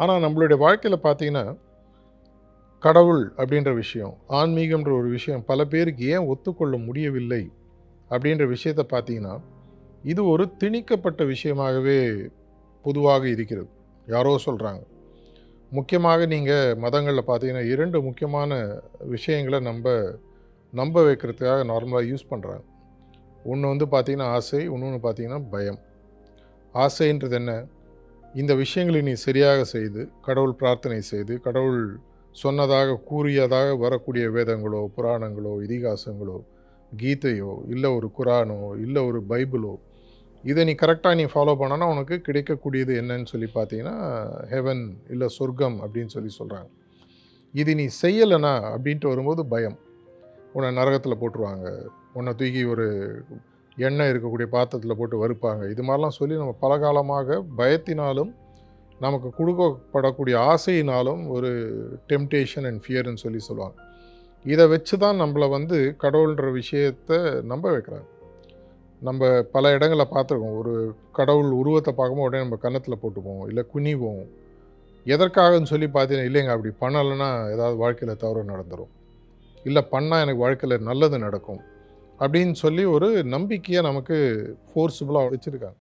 ஆனால் நம்மளுடைய வாழ்க்கையில் பார்த்தீங்கன்னா கடவுள் அப்படின்ற விஷயம் ஆன்மீகம்ன்ற ஒரு விஷயம் பல பேருக்கு ஏன் ஒத்துக்கொள்ள முடியவில்லை அப்படின்ற விஷயத்தை பார்த்தீங்கன்னா இது ஒரு திணிக்கப்பட்ட விஷயமாகவே பொதுவாக இருக்கிறது. யாரோ சொல்கிறாங்க முக்கியமாக நீங்கள் மதங்களில் பார்த்தீங்கன்னா இரண்டு முக்கியமான விஷயங்களை நம்ம நம்ப வைக்கிறதுக்காக நார்மலாக யூஸ் பண்ணுறாங்க ஒன்று வந்து பார்த்திங்கன்னா ஆசை இன்னொன்று பார்த்தீங்கன்னா பயம். ஆசைன்றது என்ன? இந்த விஷயங்களை நீ சரியாக செய்து கடவுள் பிரார்த்தனை செய்து கடவுள் சொன்னதாக கூறியதாக வரக்கூடிய வேதங்களோ புராணங்களோ இதிகாசங்களோ கீதையோ இல்லை ஒரு குரானோ இல்லை ஒரு பைபிளோ இதை நீ கரெக்டாக நீ ஃபாலோ பண்ணனா உனக்கு கிடைக்கக்கூடியது என்னன்னு சொல்லி பார்த்தீங்கன்னா ஹெவன் இல்லை சொர்க்கம் அப்படின்னு சொல்லி சொல்கிறாங்க இது நீ செய்யலைனா அப்படின்ட்டு வரும்போது பயம். உன்னை நரகத்தில் போட்டுருவாங்க. உன்னை தூக்கி ஒரு எண்ணெய் இருக்கக்கூடிய பாத்திரத்தில் போட்டு வறுப்பாங்க. இது மாதிரிலாம் சொல்லி நம்ம பல காலமாக பயத்தினாலும் நமக்கு கொடுக்கப்படக்கூடிய ஆசையினாலும் ஒரு டெம்டேஷன் அண்ட் ஃபியர்னு சொல்லி சொல்லுவாங்க. இதை வச்சு தான் நம்மளை வந்து கடவுள்ன்ற விஷயத்தை நம்ப வைக்கிறாங்க. நம்ம பல இடங்களில் பார்த்துருக்கோம். ஒரு கடவுள் உருவத்தை பார்க்கும்போது உடனே நம்ம கன்னத்தில் போட்டுப்போம் இல்லை குனிவோம். எதற்காகன்னு சொல்லி பார்த்தீங்கன்னா இல்லைங்க அப்படி பண்ணலைன்னா ஏதாவது வாழ்க்கையில் தவறு நடந்துடும் இல்லை பண்ணால் எனக்கு வாழ்க்கையில் நல்லது நடக்கும். அப்படின்னு சொல்லி ஒரு நம்பிக்கையை நமக்கு ஃபோர்ஸபுளாக வச்சுருக்காங்க.